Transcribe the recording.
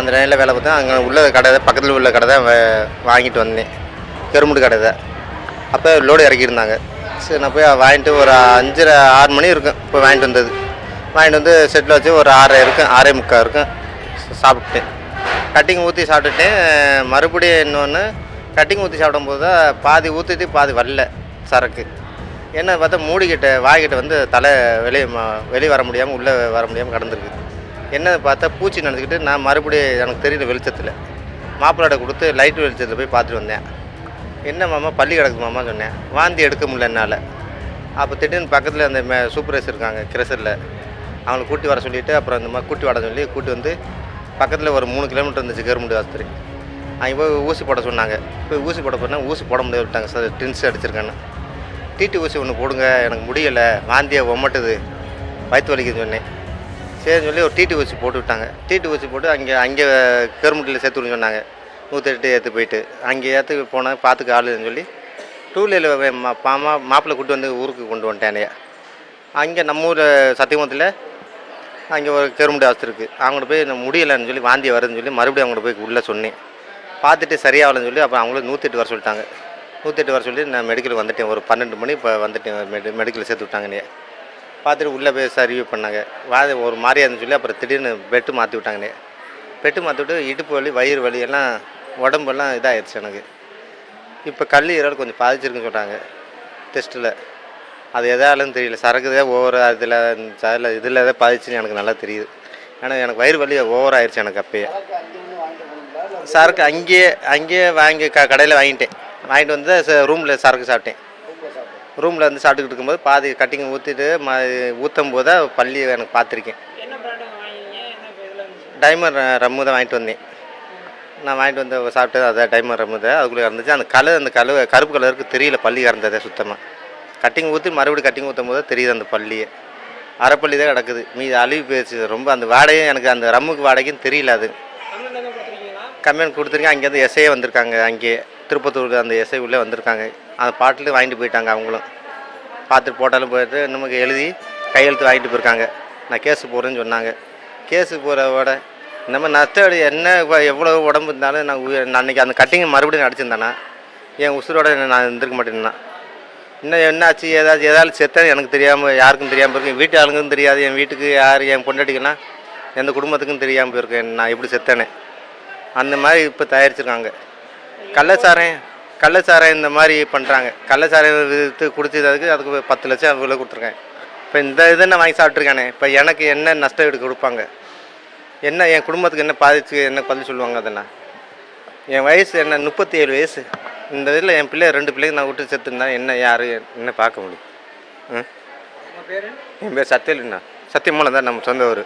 அந்த லைனில் வேலை பார்த்தா அங்கே உள்ள கடை தான் பக்கத்தில் உள்ள கடை தான் வாங்கிட்டு வந்தேன். கரும்புடு கடை தான். அப்போ லோடு இறக்கியிருந்தாங்க. சரி நான் போய் வாங்கிட்டு ஒரு அஞ்சரை ஆறு மணி இருக்கும். இப்போ வாங்கிட்டு வந்தது. வாங்கிட்டு வந்து செட்டில் வச்சு ஒரு ஆறரை இருக்கும் ஆறே முக்கால் இருக்கும். சாப்பிட்டுட்டேன் சாப்பிட்டேன். கட்டிங் ஊற்றி சாப்பிட்டுட்டேன். மறுபடியும் இன்னொன்று கட்டிங் ஊற்றி சாப்பிடும்போது தான் பாதி ஊற்றிட்டு பாதி வரல சரக்கு. என்ன பார்த்தா மூடிக்கிட்ட வாய்கிட்ட வந்து தலை வெளியே வெளியே வர முடியாமல் உள்ளே வர முடியாமல் கடந்துருக்கு. என்ன பார்த்தா பூச்சி நடந்துக்கிட்டு நான் மறுபடியும் எனக்கு தெரியல வெளிச்சத்தில் மாப்பிள்ளாட கொடுத்து லைட் வெளிச்சத்தில் போய் பார்த்துட்டு வந்தேன். என்ன மாமா பள்ளி கிடக்கு மாமா சொன்னேன். வாந்தி எடுக்க முடியல என்னால். அப்போ திடீர்னு பக்கத்தில் அந்த மே சூப்பர்வைசர் இருக்காங்க கிரசரில். அவங்களை கூட்டி வர சொல்லிவிட்டு அப்புறம் இந்த மாதிரி கூட்டி வர சொல்லி கூட்டி வந்து பக்கத்தில் ஒரு மூணு கிலோமீட்டர் இருந்துச்சு கவர்மெண்ட் ஆஸ்பத்திரி. அங்கே போய் ஊசி போட சொன்னாங்க. போய் ஊசி போட போனால் ஊசி போட முடியாது விட்டாங்க. சார் ட்ரின்ஸ் அடிச்சிருக்கேன்னு. டிடி ஊசி ஒன்று போடுங்க எனக்கு முடியலை. வாந்தியை ஒமட்டுது. வயிற்று வலிக்குதுன்னு சொன்னேன். சரின்னு சொல்லி ஒரு டிடி ஊசி போட்டு விட்டாங்க. டிடி ஊசி போட்டு அங்கே அங்கே கவர்மெண்ட்டில் சேர்த்துருன்னு சொன்னாங்க. நூற்றி எட்டு ஏற்று போயிட்டு. அங்கே ஏற்று போனால் பார்த்துக்க ஆள் இல்லைன்னு சொல்லி டூ வீலரில் மாமா மாப்பிள்ளை கூட்டு வந்து ஊருக்கு கொண்டு வந்துட்டேன் அங்கே நம்ம ஊர் சத்தியமத்தில் அங்கே ஒரு கரும்பு ஆஸ்தி இருக்குது அவங்கள்ட்ட போய் நான் முடியலைன்னு சொல்லி வாந்தி வருதுன்னு சொல்லி மறுபடியும் அவங்கள்ட்ட போய் உள்ளே சொன்னேன். பார்த்துட்டு சரியாகலன்னு சொல்லி அப்புறம் அவங்களும் நூற்றி எட்டு வர சொல்லிட்டாங்க. நூற்றி எட்டு வர சொல்லி நான் மெடிக்கல் வந்துட்டேன். ஒரு பன்னெண்டு மணி இப்போ வந்துட்டேன். மெடி மெடிக்கல் சேர்த்து விட்டாங்கண்ணே பார்த்துட்டு உள்ளே போய் சர்வீ பண்ணாங்க. வா ஒரு மாதிரியா இருந்துன்னு சொல்லி அப்புறம் திடீர்னு பெட்டு மாற்றி விட்டாங்கண்ணே பெட்டு மாற்றி விட்டு இடுப்பு வலி வயிறு வலி எல்லாம் உடம்பெல்லாம் இதாகிடுச்சு எனக்கு. இப்போ கல்லீரல் கொஞ்சம் பாதிச்சிருக்குன்னு சொல்கிறாங்க டெஸ்ட்டில் அது எதாலும் தெரியல. சரக்குதே ஓவர் அதில் அதில் இதில் தான் பாதிச்சுன்னு எனக்கு நல்லா தெரியுது. ஏன்னா எனக்கு வயிறு வலி ஓவர் ஆயிடுச்சு எனக்கு அப்பயே. சரக்கு அங்கேயே அங்கேயே வாங்கி க கடையில் வாங்கிட்டேன். வாங்கிட்டு வந்து ரூமில் சரக்கு சாப்பிட்டேன். ரூமில் வந்து சாப்பிட்டுக்கிட்டு இருக்கும்போது பாதி கட்டிங் ஊற்றிட்டு ம ஊற்றும் போது பள்ளி எனக்கு பார்த்துருக்கேன். டைமர் ரம்மு தான் வாங்கிட்டு வந்தேன். நான் வாங்கிட்டு வந்து சாப்பிட்டது அதான் டைமர் ரம்மு தான். அதுக்குள்ளே இருந்துச்சு. அந்த கலர் அந்த கலர் கருப்பு கலருக்கு தெரியல பள்ளி கறந்ததே சுத்தமாக கட்டிங் ஊற்றி மறுபடியும் கட்டிங் ஊற்றும் போது தெரியுது அந்த பள்ளியே அரைப்பள்ளி தான் கிடக்குது. மீதி அழுவி போயிடுச்சு ரொம்ப அந்த வாடகையும் எனக்கு அந்த ரம்முக்கு வாடகையும் தெரியல அது. கம்ப்ளைண்ட் கொடுத்துருக்கேன். அங்கேருந்து எஸ்ஐயே வந்திருக்காங்க. அங்கேயே திருப்பத்தூர் அந்த எஸ்ஐ உள்ளே வந்திருக்காங்க. அந்த பாட்டில் வாங்கிட்டு போயிட்டாங்க அவங்களும். பார்த்துட்டு போட்டாலும் போயிட்டு நமக்கு எழுதி கையெழுத்து வாங்கிட்டு போயிருக்காங்க. நான் கேஸு போகிறேன்னு சொன்னாங்க. கேஸு போகிறவோட இந்த மாதிரி நஷ்டம் என்ன இப்போ எவ்வளோ உடம்பு இருந்தாலும் நான் நான் அன்றைக்கி அந்த கட்டிங்கை மறுபடியும் அடிச்சிருந்தேனா என் உசுரோட நான் இருந்திருக்க மாட்டேன்னா. இன்னும் என்னாச்சு ஏதாச்சும் ஏதாவது செத்தேன் எனக்கு தெரியாமல் யாருக்கும் தெரியாமல் இருக்கு வீட்டு ஆளுங்களுக்கும் தெரியாது என் வீட்டுக்கு யார் என் பொண்டாட்டிக்குன்னா எந்த குடும்பத்துக்கும் தெரியாமல் போயிருக்கேன். நான் எப்படி செத்தேனே அந்த மாதிரி இப்போ தயாரிச்சிருக்காங்க. கள்ளச்சாரன் கள்ளச்சாரம் இந்த மாதிரி பண்ணுறாங்க கள்ளச்சாரம் வித்து குடிச்சதுக்கு அதுக்கு பத்து லட்சம் இவ்வளோ கொடுத்துருக்கேன் இப்போ இந்த இதை நான் வாங்கி சாப்பிட்ருக்கானே இப்போ எனக்கு என்ன நஷ்டம் ஈடு கொடுப்பாங்க? என்ன என் குடும்பத்துக்கு என்ன பாதிச்சு என்ன பதில் சொல்லுவாங்க அதெல்லாம்? என் வயசு என்ன முப்பத்தி ஏழு வயசு. இந்த இதில் என் பிள்ளை ரெண்டு பிள்ளைங்க நான் விட்டு செத்துருந்தா என்ன யார் என்ன பார்க்க முடியும்? ம்? என் பேர் சத்தியலுண்ணா சத்தியமூலம் தான் நம்ம சொந்த ஊர்.